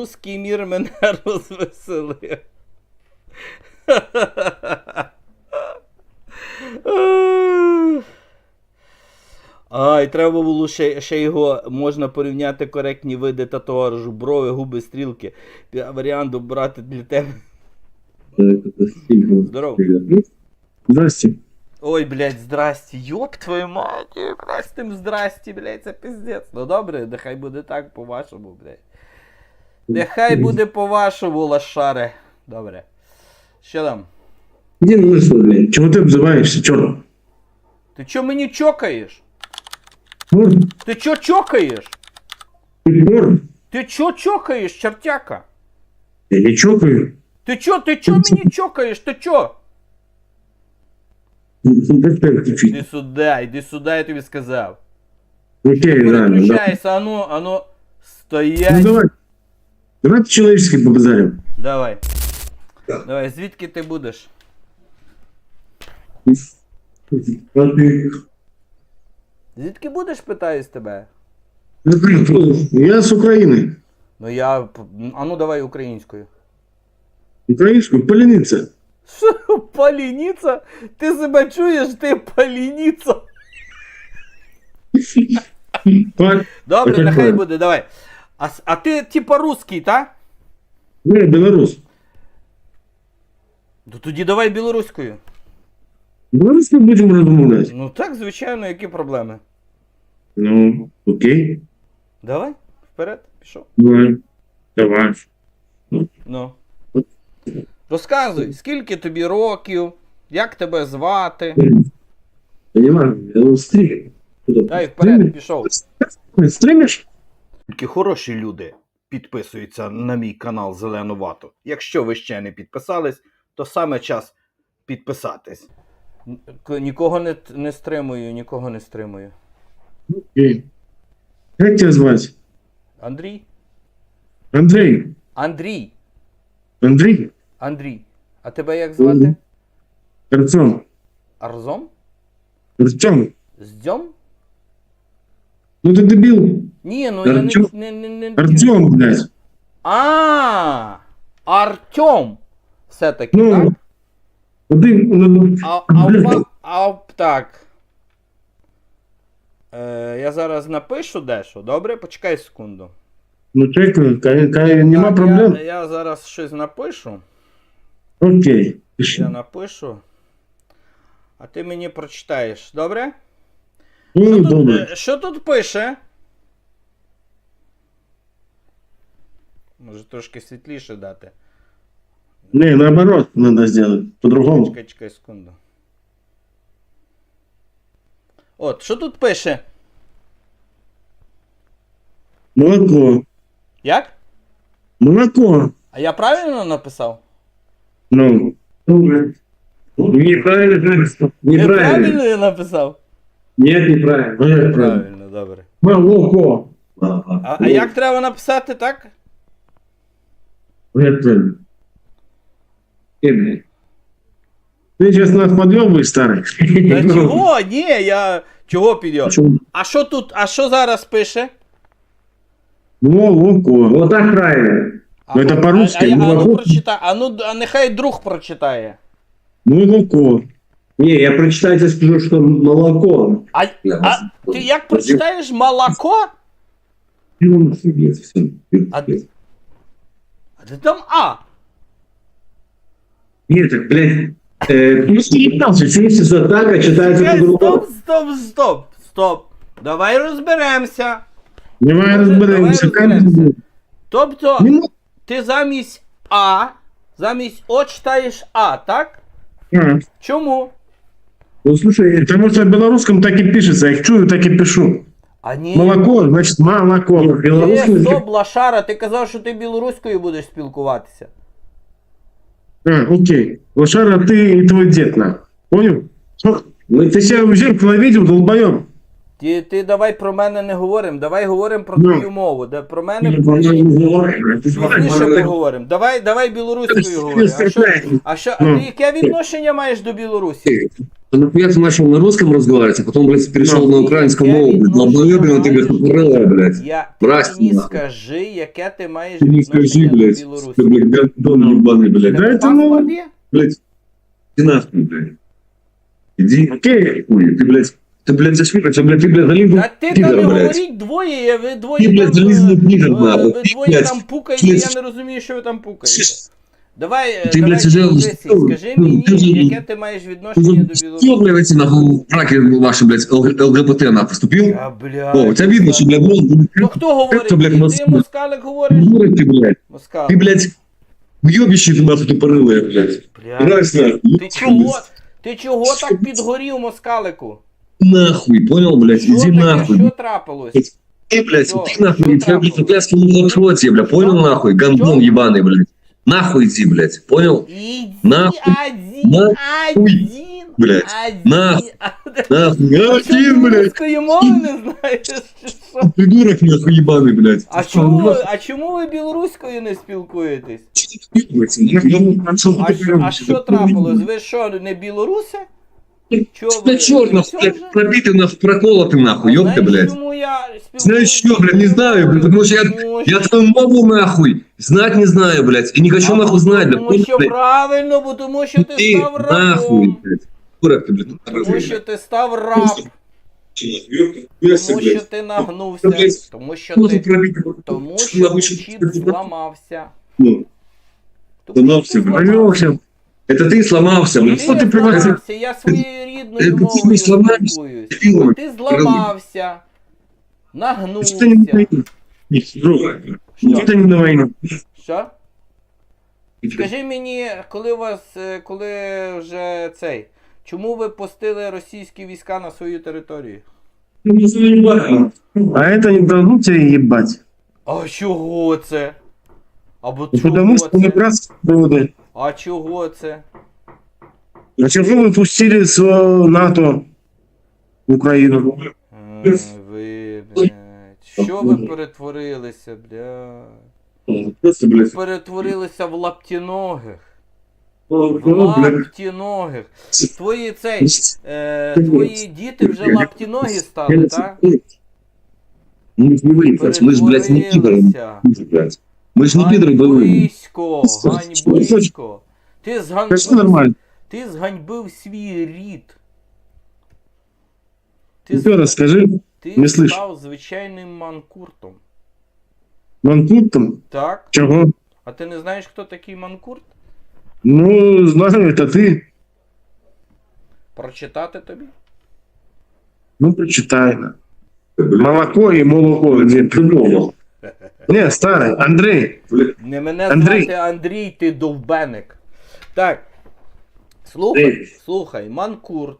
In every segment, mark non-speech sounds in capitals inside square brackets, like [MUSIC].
Руський мір мене [LAUGHS] розвеселив. Ай, треба було ще, ще його можна порівняти коректні види татуажу, брови, губи, стрілки. Варіант обрати для тебе. Здорово. Здрасте. Ой, блядь, здрасте, ёб твою мать, блядь, тим здрасте, блядь, це пиздец. Ну добре, нехай буде так по-вашому, блядь. Нехай буде по-вашому, лошаре. Добре. Що там? Иди нахуй, блядь. Чего ты обзываешься, черт? Ти чо мені чокаєш? Мор, Ти чо чокаєш? ты мор. Ти чо чокаєш, чертяка? Я не чокаю. Ти чо, ти чо мені чокаєш? Ти чо? Как так Іди включить? сюди, іди сюди, я тобі сказав. Окей, ладно, да. Переключайся, ану, ану, Ну стоять. давай. Давай по-человечески побазарим. Давай. Давай, звідки ти будеш? А ты? Звідки будеш, питаюсь тебе? Я с Украины. Ну я. п- А ну давай українською. Украинскую, полениться. Що, полініца? Ти себе чуєш, ти полініца? Пак. Добре, нехай правильно. буде, давай. А, а ти типа русський, та? Ну, я белорус. Ну тоді давай білоруською. Белорусский будем размовлять. Ну так, звичайно, які проблеми? Ну, окей. Давай, вперед, пішов. Давай. Давай. Ну. Розказуй, скільки тобі років, як тебе звати? Понимаю, я стрим. Дай вперед, пішов. Стримишь? Тільки хороші люди підписуються на мій канал Зелену Вату. Якщо ви ще не підписались, то саме час підписатись. Нікого не, не стримую, нікого не стримую. Окей. Как тебя звать? Андрій? Андрей. Андрій. Андрей? Андрій. А тебе як звати? Артем. Арзом? Артем. Здьом? Ну ты дебил. Ні, ну я не, Артем. не, не, не, Артем, блядь. А, Артем. Все-таки, Ну, так? Один, ну, А, а, у ва- а у- так. Е, я зараз напишу дещо, добре? Почекай секунду. ну чекаю, кай, кай, нема Так, проблем. Я, я зараз щось напишу. Окей. Пиши. Я напишу. А ти мені прочитаєш, добре? Ну, Що тут, добре. е, що тут пише? Може трошки світліше дати. Не, наоборот надо сделать. По-другому. Чекай, чекай секунду. От, що тут пише? Молоко. Як? Молоко. А я правильно написав? Ну. Неправильно. Неправильно я написав? Нет, неправильно. Правильно? Правильно, добре. Молоко. А, а як треба написати, так? Ну, як правильно? Е, блядь. Ты сейчас нас подъебываешь, старый? Та [LAUGHS] чого? Ні, я. Чого підйом? Чому? А що тут? А що зараз пише? Молоко. Вот так правильно. А, Ну, це а- по-русски, А, я- а, ну молоко. прочитай. А ну а нехай друг прочитає. Молоко. Не, я прочитаю тебе скажу, что молоко. А, Я а вас- ти як прочитаєш молоко? Ну, офигеть, всё. А, а ти там А. Нет, так, блядь, э, ну, съебался, пишется так, а читается Чекай, по-другому. Стоп, стоп, стоп, стоп. Давай розберемося. Давай Може, разбираемся. давай Как разберемся. это? Тобто, Не мо- ти замість А, замість О читаєш А, так? А, Чому? Ну слушай, потому что на белорусском так и пишется. Я их чую, так и пишу. А ні. Молоко, значит молоко. Ну, Ти, белорусский стоп, лошара, ти казав, що ти білоруською будеш спілкуватися. А, окей. Лошара, ты и твой дед, на. Понял? Что? Мы Ты себя в зеркало видел, долбоем? Ти, ти давай про мене не говоримо, давай говоримо про Ну. твою мову. Де про мене Ну, пізніше поговоримо. Давай, давай білоруською говоримо. А що, а що, а Ну. ти яке відношення маєш до Білорусі? То нахуя ты начал на русском разговаривать, а потом, блядь, перешел Ну, на украинскую я мову, блядь, відносно долбоебина ты, знаєш, блядь, тупорылая, блядь. Я Мразь, ти мені нахуй. скажи, яке ти маєш Ты не скажи, відношення до блядь, Білорусі. ты, блядь, гандон ебаный, блядь. Да Тебе это ну- паспорт є? Блядь, иди нахуй, блядь. Иди, Окей. хуй, ты, блядь, ты, блядь, зашвикался, блядь, ты, блядь, залил Та ти там пидор, не блядь. говоріть двоє, я- ви двоє Ти, блядь, там, залізний е, пидор, е, нахуй. ви Ти, двоє блядь, там пукаєте, ти, я не розумію, що ви там пукаєте. Давай, е, Ти, давай, блядь, вже- дивися, скажи Ну, мені, ти вже- яке ти маєш відношення до Что, Білорусі. блядь, эти, нахуй, в браке ваши, блядь, Л- ЛГБТ, нахуй, поступил? А, блядь. О, у тебя видно, что, блядь, ну, Ну хто говорить? Це, блядь, Ти Москва. москалик говориш? Дура ты, блядь. Москалик. Ты, блядь, уебище ты, нахуй, тупорылая, блядь. Блядь. Раз, нахуй. Ти чого? Ти чого так підгорів, москалику? Нахуй, понял, блядь, Що иди таке, нахуй. що трапилось? Ты, блядь, Що? ты нахуй, Що у тебя, блядь, трапилось? пляски не в рот, бля, понял, Що? нахуй, гандон Що? ебаный, блядь. Нахуй иди, блядь, понял? Иди Нахуй. один, Нахуй. один, Блядь. один. Нахуй. Нахуй, один, блядь. Ты мови не що? Придурок, нахуй, ебаный, блядь. А чому, вы а чому ви білоруською не спілкуєтесь? А, а що трапилось? Ви що, не білоруси? Чого ви? Да черт, нахуй, Всё блядь, же? пробитый, нахуй, проколотый, нахуй, ёпта, Знаєш, блядь. чому я спілкуюсь Знаешь что, блядь, не знаю, блядь, потому что я, Тому що- я твою мову, нахуй, знать не знаю, блядь, и не хочу, А, нахуй, бо знать, блядь, Тому що блядь. правильно, бо тому що ти Ты, став нахуй, рабом. блядь. Дурак ты, блядь. Тому що ти став раб. Тому що ти нагнувся. блядь, Тому що Что ты ти. пробитый? Тому Что що нахуй, чіп что ты- зламався. Ну, Тому Зламався, що ти блядь. Провелся. Это ты сломался, блядь. Ти Что ты приводишь? зламався, я своєю Ти рідною не мовою зламався, спілкуюсь. дебілом. Ти зламався, Что ты не нагнувся. на войне? Друг, Що? Что ты не на войне? Що? Скажи мені, коли у вас, е, коли вже цей, чому ви пустили російські війська на свою територію? А это не дадут тебе ебать. А чого це? Або Ну, Потому что чого не це? братские народы. А чого це? А чего вы пустили свое НАТО в Украину? Е, Ви, блядь, що ви перетворилися, блядь? Просто, блядь. Перетворилися в лаптіногих. Ну, В блядь. лаптіногих. Твої цей, е, твої діти вже лаптіногі стали, так? Мы ж не вы, блядь, мы ж, блядь, не пидоры. Перетворилися. блядь. Мы ж не пидоры боевые. Ганьбисько, ганьбисько. Ти Это все зганьбив, нормально. ти зганьбив свій рід. Ти, Еще раз скажи, ти не слышу. став звичайним манкуртом. манкурт там? Так? Чего? А ти не знаєш, хто такий манкурт? Ну, знаю, это ты. Прочитати тобі? Ну, прочитай. на. Молоко и молоко. Где? Не, старый. Андрей. Не мене Андрій. звати Андрій, ти довбеник. Так. Слухай, Ей. слухай, манкурт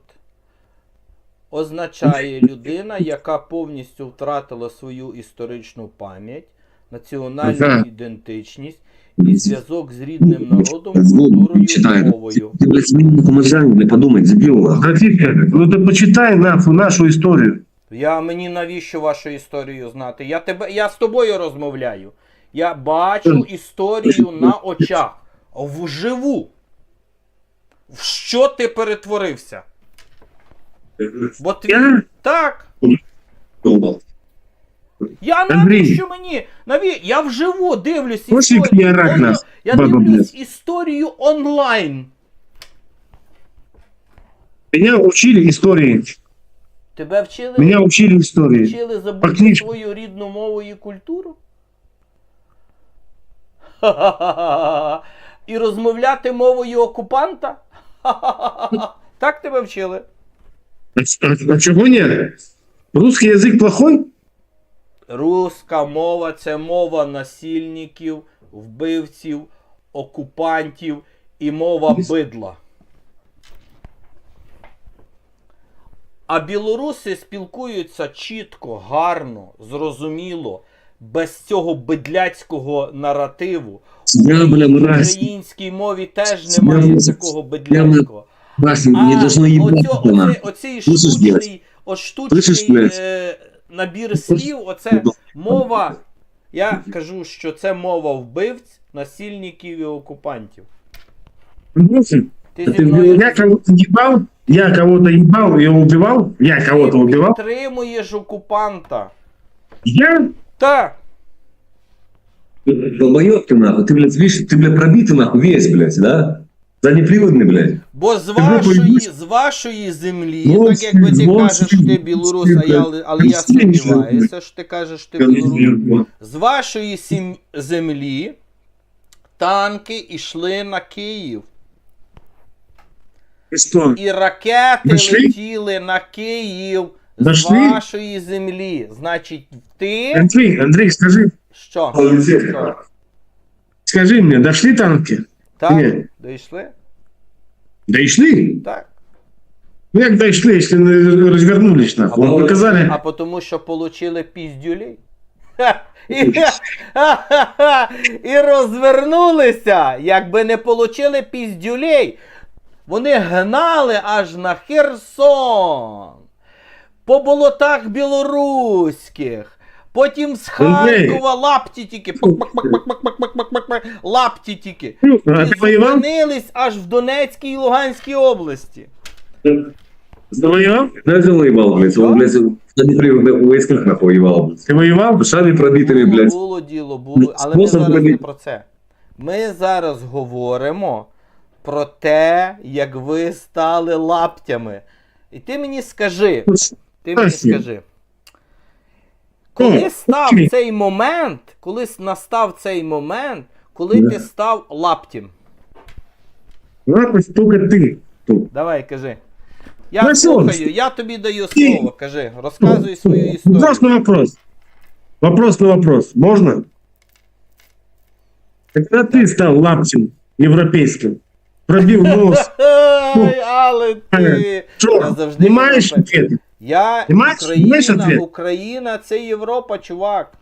означає людина, яка повністю втратила свою історичну пам'ять, національну Ага. ідентичність і зв'язок з рідним народом, Звук культурою і читаю. мовою. Ты, блядь, мне помогай, не подумай, дебил. нахуй. Братишка, ну ты почитай нахуй нашу историю. Я мені навіщо вашу історію знати? Я тебе, я з тобою розмовляю. Я бачу історію на очах. Вживу. В що ти перетворився? Бо твій... Я? Так. Я навіщо мені? Наві... Я вживу дивлюсь історію. я Я дивлюсь історію онлайн. Меня учили истории. Тебе вчили, Меня учили истории. вчили забути книжкам. свою рідну мову і культуру? Ха-ха-ха-ха. [LAUGHS] І розмовляти мовою окупанта? Ха-ха-ха-ха. [LAUGHS] Так тебе вчили? А, а- а чего нет? Русский язык плохой? Руська мова це мова насильників, вбивців, окупантів і мова бидла. А білоруси спілкуються чітко, гарно, зрозуміло, без цього бидляцького наративу. Я, бля, В українській мові теж немає такого бидляцького. Мразь, не должно оцьо, оцей Слышиш, штучний, блядь? от Слышиш, штучний блядь? е, набір слів, оце мова. Я кажу, що це мова вбивць, насильників і окупантів. Ти зі Ти мною? я кого-то ебал и убивал? Я кого-то Ти убивал? підтримуєш окупанта. Я? Так. Долбоёб ты нахуй, ты, блядь, видишь, ты, блядь, пробитый нахуй весь, блядь, да? Заднеприводный, блядь. Бо з Ти вашої, боїш? з вашої землі, Ну, так якби ти ну, кажеш, що ти ну, білорус, а я, але- але я ну, сумніваюся, що ти кажеш, що ти білорус. З вашої сім... землі танки йшли на Київ. И? І ракети Дошли? летіли на Київ з Дошли? вашої землі. Значить, ти. Андрей, Андрей, скажи, Що? Що? скажи мне, дошли танки? Так? Ні. Дійшли? Дошли? Так. Ну як дошли, если не развернулись нахуй? А Вот показали. А потому що получили піздюлей. Ха, І, і розвернулися, якби не получили піздюлей. Вони гнали аж на Херсон. По болотах білоруських. Потім з Андрей. Харкова лапті тільки. пак-пак-пак-пак-пак-пак-пак-пак, Лапті тільки. Ну, а І ты воевал? зупинились аж в Донецькій і Луганській області. Ты воевал? Знаешь, он воевал, блядь, он, блядь, в заднеприводных войсках нахуй воевал, блядь. Ты воевал? Шами пробитыми, Було, блядь. було діло, було, але ми Спосіб зараз не робити. про це. Ми зараз говоримо про те, як ви стали лаптями. І ти мені скажи, ти мені скажи. Коли став цей момент, коли настав цей момент, коли ти став лаптем? Только ты. тут. Давай, кажи. Я Ну, слухаю, я тобі даю слово, кажи, розказуй свою історію. Вопрос на вопрос. Вопрос на вопрос. Можно? Когда ты стал лаптем европейским, пробил [LAUGHS] нос, але ти. Я завжди понимаешь європейський. ответ? Я Україна? Україна це Європа, чувак.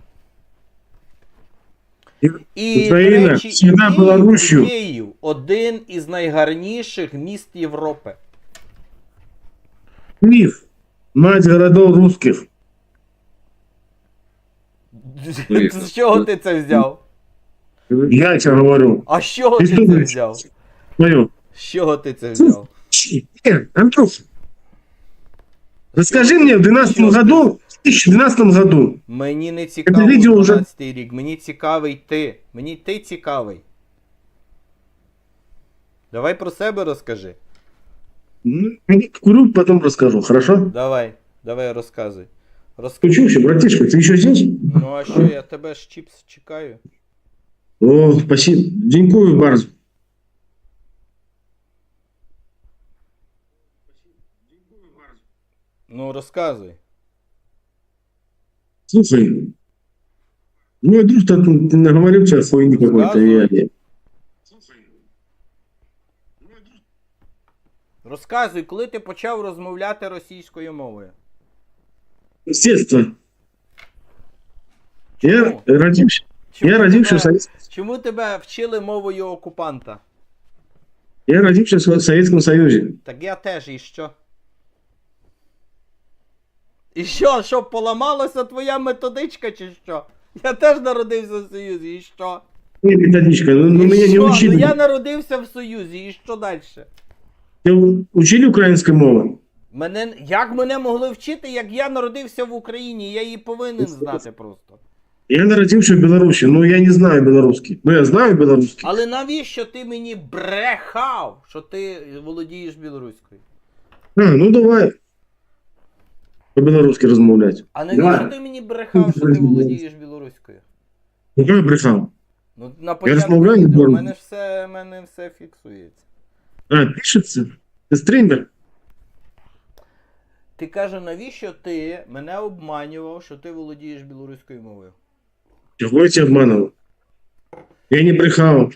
І, Україна речі, Київ, Руссю. Київ один із найгарніших міст Європи. Киев, мать городов русских. З чого ти це взяв? Я тебе говорю. А з чого ти це взяв? Твою. З чого ти це взяв? Э, Антрух, расскажи мне в 2012 году, в 2012 году, Мені не цікавий відео вже- 12 рік, мені цікавий ти. Мені ти цікавий. Давай про себе розкажи. ну, курю, потом расскажу, хорошо? Давай, давай розказуй. Розкажи. Ты что, братишка, ты еще здесь? Ну а що, я тебе ж чіпс чекаю. О, спасибо. Денькую, Барс. Ну розказуй. Слушай, мой друг так наговорил сейчас хуйни какой-то. Я, я. Розказуй, коли ти почав розмовляти російською мовою. Естественно. Я Чому? родился. Чому Я родился в тебе, чому тебе вчили мовою окупанта? Я родился в Советском Союзе. Так я теж, і що? І що, що, поламалася твоя методичка, чи що? Я теж народився в Союзі, і що? Не, методичка, ну, ну і меня не учили. Ну я народився в Союзі, і що далі? Тебя учили украинской мове? Мене, як мене могли вчити, як я народився в Україні? Я її повинен знати просто. Я народился в Беларуси, но я не знаю белорусский. Ну, я знаю белорусский. Але навіщо ти мені брехав, що ти володієш білоруською? А, ну давай. По-белорусски размовлять. А навіщо ти мені брехав, що ти володієш білоруською? Ну, я брехал. Ну, на початку розмовляю відео, у нормально. мене ж все, в мене все фіксується. А, пишется? Ты стример? Ти каже, навіщо ти мене обманював, що ти володієш білоруською мовою? Чего я тебя обманывал? Я не брехал.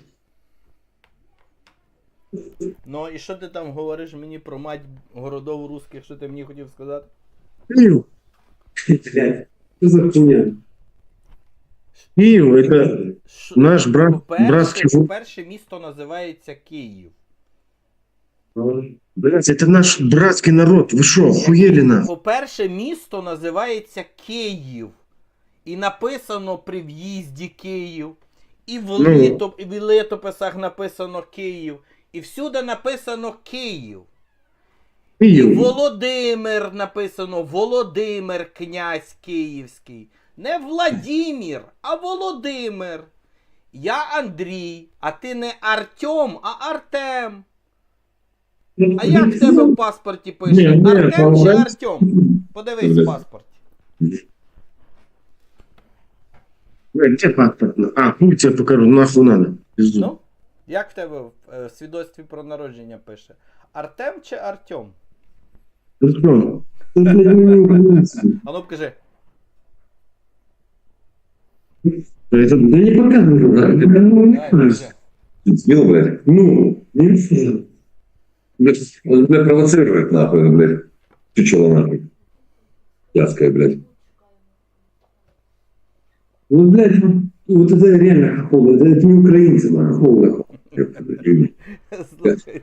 Ну і що ти там говориш мені про мать городов русських, що ти мені хотів сказати? Киев. Блядь, что за хуйня? Киев, это... Що- Наш брат- по-перше, братський гу- по-перше, місто називається Київ. Блядь, это наш братский народ. Вы что, охуели нас? По-перше, місто називається Київ. І написано при в'їзді Київ. І в, Ну. літоп, і в літописах написано Київ. І всюди написано Київ. Юрий. Володимир написано Володимир князь Київський. Не Владімір, а Володимир. Я Андрій, а ти не Артем, а Артем. А як в тебе в паспорті пише? Ні, ні, Артем чи Павло. Артем? Подивись в паспорті. Блядь, где паспорт? А, хуй тебе покажу, нахуй надо. Пизду. Ну, як в тебе в е, свідоцтві про народження пише? Артем чи Артем? Мне не украинцы. А ну покажи. Это, да не показывай, да, это, ну, не Давай, кажется. покажи. Смело, блядь. Ну, не знаю. Блядь, он, блядь, провоцирует, нахуй, блядь. Чучело, нахуй. Яская, блядь. Ну, блядь, вот, вот это реально хохол, это, это не украинцы, нахуй, хохол. Ёпта, [LAUGHS] блядь, люди. Слухай,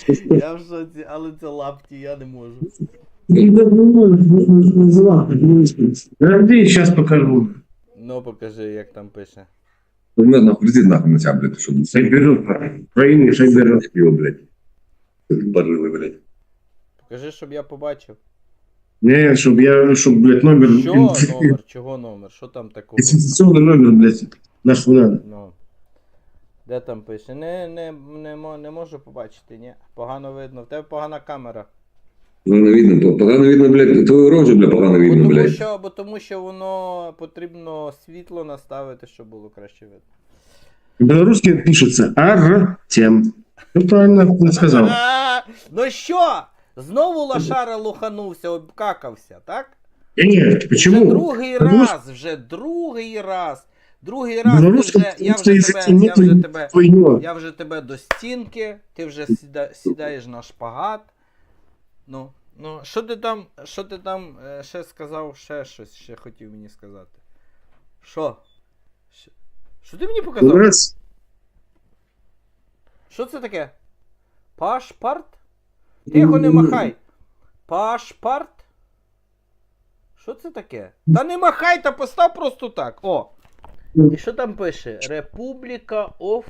це ж- я в шоці, але це лапті, я не можу. И да, ну, называл. Подожди, сейчас покажу. Ну покажи, як там пише. Ну, у меня нахуй летит нахуй на тебя, блядь, что ты Шайберут, Украины, Шайберут. его, блядь. Пожилый, блядь. Покажи, щоб я побачив. Не, чтобы я, чтобы, блядь, номер... Що номер? Чого номер? Що там такого? Идентификационный номер, блядь, нахуй надо. Ну. Де там пише? Не, не, не, не можу побачити, ні. Погано видно. В тебе погана камера. Погано видно, погано видно, блядь, твою рожу, блядь, погано Бо видно, тому, блядь. що, бо тому що воно потрібно світло наставити, щоб було краще видно. Белорусский пишется Артем. Ну, правильно я сказал. А, ну що? Знову лошара лоханувся, обкакався, так? Нет, Вже другий раз, вже другий раз. Другий раз ти вже, я вже тебе, я вже тебе, я вже тебе до стінки, ти вже сіда, сідаєш на шпагат. Ну, ну, що ти там, що ти там е, ще сказав, ще щось ще хотів мені сказати. Що? Що, ти мені показав? нас Що це таке? Пашпарт? Тихо, не махай. Пашпарт? Що це таке? Та не махай, та постав просто так. О. І що там пише? Республіка оф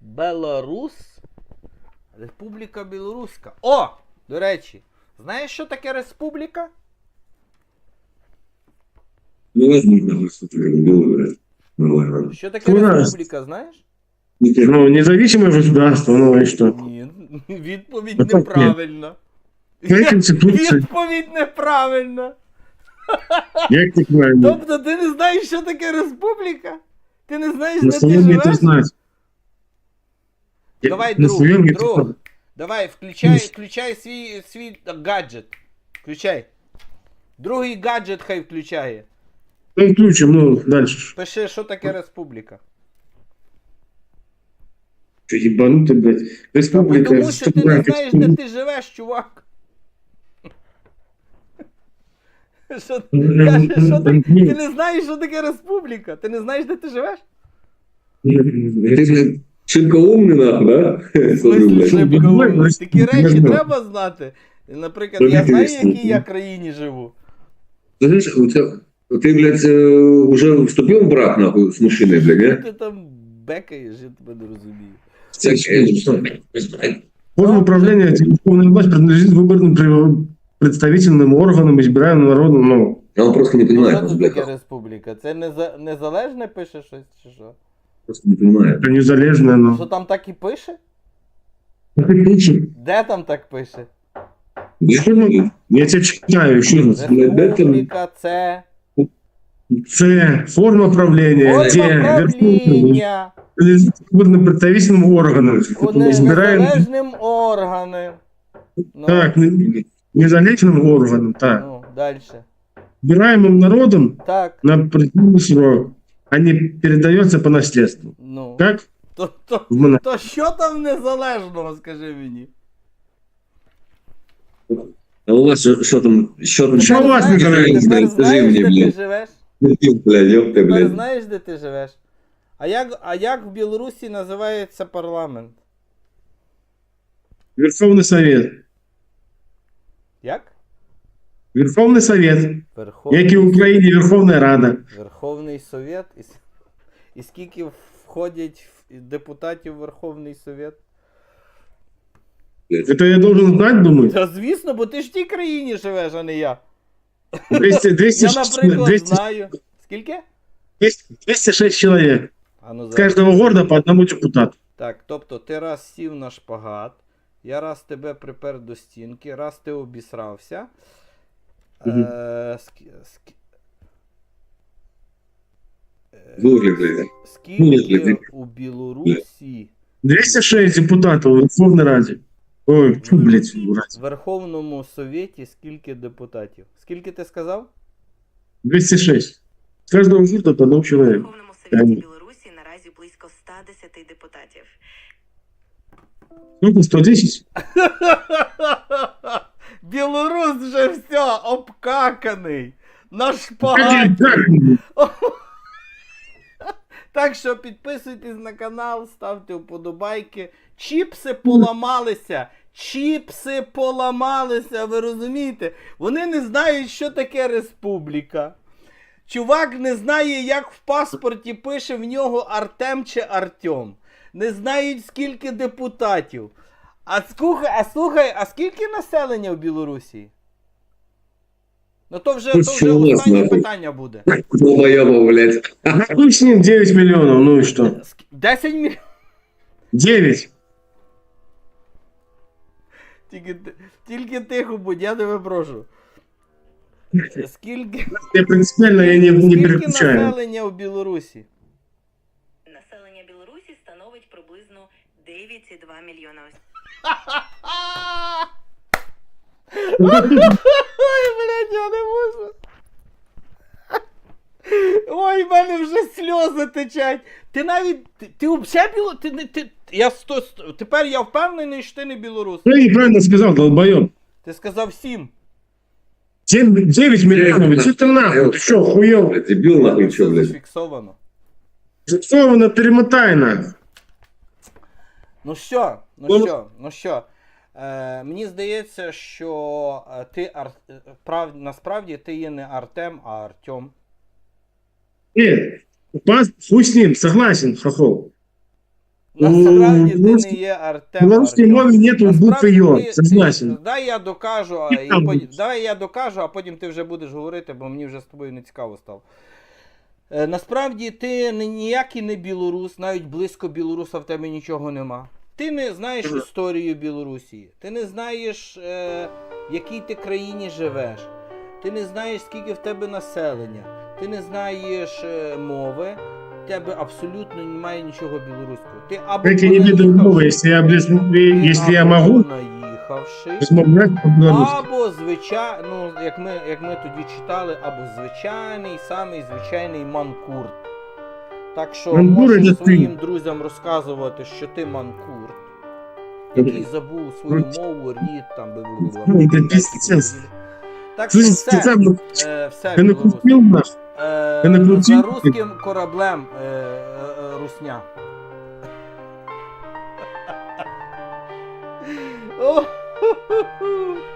Беларус. Республіка Білоруська. О! До речі, знаєш, що таке республіка? Ну. Що таке республіка, знаєш? ну, независимое государство, ну и что? Ні, [LAUGHS] відповідь Ну, ні. неправильна. [LAUGHS] Відповідь неправильна. Як ти правильно? Тобто ти не знаєш, що таке республіка? Ти не знаєш, На де ти живеш? Давай, друг, друг. Давай, включай, включай свій, свій гаджет. Включай. Другий гаджет хай включає. Ну, включим, ну, дальше. Пиши, що таке республіка. Что, ебанутый, блядь? Бо Республика. тому що ти не знаєш, де ти живеш, чувак. Що, каже, що ти, ти не знаєш, що таке республіка? Ти не знаєш, де ти живеш? Ты, блядь, шибко умный, нахуй, да? В Смотрю, смислі, блядь. шибко Ну, умний? ну, Такі речі ну, треба знати. Наприклад, я знаю, в якій я країні живу. Ты знаешь, у тебя, ты, блядь, э, уже вступил в брак, нахуй, с мужчиной, блядь, Що да? ти там бекаєш, я тебе не розумію. Форма управления телефонной власть принадлежит выборным при- представительным органам, избираемым народом, ну, А он просто не Ну, понимает, що он, тут блядь, таке республіка? Це неза- незалежне пише щось чи що? просто не понимает. это незалежное, Що но... там так і пише? Как пишет? Де там так пише? Что, Я тебя читаю еще раз. Блядь, де там? Республіка це Це форма правления, форма где правління выборным представительным органам, избираем, незалежним органом. Ну, так, не- незалежным органам, так, ну, далі. избираемым народом Так, на определенный срок, а не передается по наследству. ну. Как То, то, в мона- то що там незалежного, скажи мені? А у вас что что там, что там? Що у вас Тепер незалежне? знаєш, Скажи тепер мне, знаєш, де ти блядь. живеш? Блядь, ёпта, Тепер блядь. знаєш, де ти живеш? А як, а як в Білорусі називається парламент? Верховный Совет. Як? Верховный Совет, Верховний, як і в Україні Верховна Рада. Верховний Совет. І, і скільки входять депутатів в Верховний Совет? Это я должен знать, думаю. Та звісно, бо ти ж в тій країні живеш, а не я. 200, 200, Я, наприклад, 200, знаю. Скільки? 206 человек. А ну, зараз. каждого города по одному депутату. Так, тобто ти раз сів на шпагат, я раз тебе припер до стінки, раз ти обісрався. Е, ск- ск- е, Скільки у Білорусі 206 депутатов в Верховной Раде. Ой, фу, блядь, в Верховному Совєті скільки депутатів? Скільки ти сказав? 206. С каждого города по одному У человеку. Верховному Совєті Ем. Білорусі наразі близько 110 депутатів. Сколько? 110? [LAUGHS] Білорус вже все, обкаканий. На Как шпагаті. Так що підписуйтесь на канал, ставте вподобайки. Чіпси поламалися. Чіпси поламалися, ви розумієте? Вони не знають, що таке республіка. Чувак не знає, як в паспорті пише в нього Артем чи Артем. Не знають, скільки депутатів. А слухай, а слухай, а скільки населення в Білорусі? Ну то вже, то Ну, вже у нас, останнє нахуй? питання буде. Долбоёбов, блядь. Ну с 9 миллионов, ну и что? 10 мільйонів. 9. Тільки, тільки тихо будь, я тебе прошу. Скільки, Я принципиально я не, не скільки переключаю. населення у Білорусі? Населення Білорусі становить приблизно 9,2 мільйона осіб. Ой, блядь, я не можу. Ой, в мене вже сльози течать. Ти навіть. Ти, ти взагалі біло. Ти, не- ти, я сто, сто- тепер я впевнений, що ти не білорус. Ну, я неправильно сказал, долбоёб. Ти сказав сім. 7, 9 миллионов, что ты нахуй? Ты что, хуел? Блядь, дебил нахуй, Все чё, блядь. зафіксовано. Зафиксовано, перемотай нахуй. Ну що, ну Ну, що, ну що. Е, мені здається, що е, ти ар... е, прав... насправді ти є не Артем, а Артем. Нет, пас, хуй с ним, согласен, хохол. Насправді Ну, ти не є Артем. В белорусской Артем. нету ти- согласен. Дай я докажу, а, і потім, я докажу, а потім ти вже будеш говорити, бо мені вже з тобою не цікаво стало. Е, насправді ти ніякий не білорус, навіть близько білоруса в тебе нічого нема. Ти не знаєш історію Білорусі, ти не знаєш, е, в якій ти країні живеш, ти не знаєш, скільки в тебе населення, ти не знаєш е, мови, в тебе абсолютно немає нічого білоруського. Ти або Как я не понаїхавши- мовы, если я, если я могу, Наїхавши, смогу брать по-белорусски. або звичайно, ну, як ми, як ми тоді читали, або звичайний, самий звичайний манкурт. Так що Манкурт можеш це ти. своїм друзям розказувати, що ти манкурт, який забув свою Ну, мову, рід, там би Ну, це пиздець. Так що Слышь, ты все, сам, е, все, ты білорус. накрутил нахуй? Е, Ти не крутив? за русським кораблем е, е, е, русня. [LAUGHS] О, Hoo-hoo-hoo! [LAUGHS]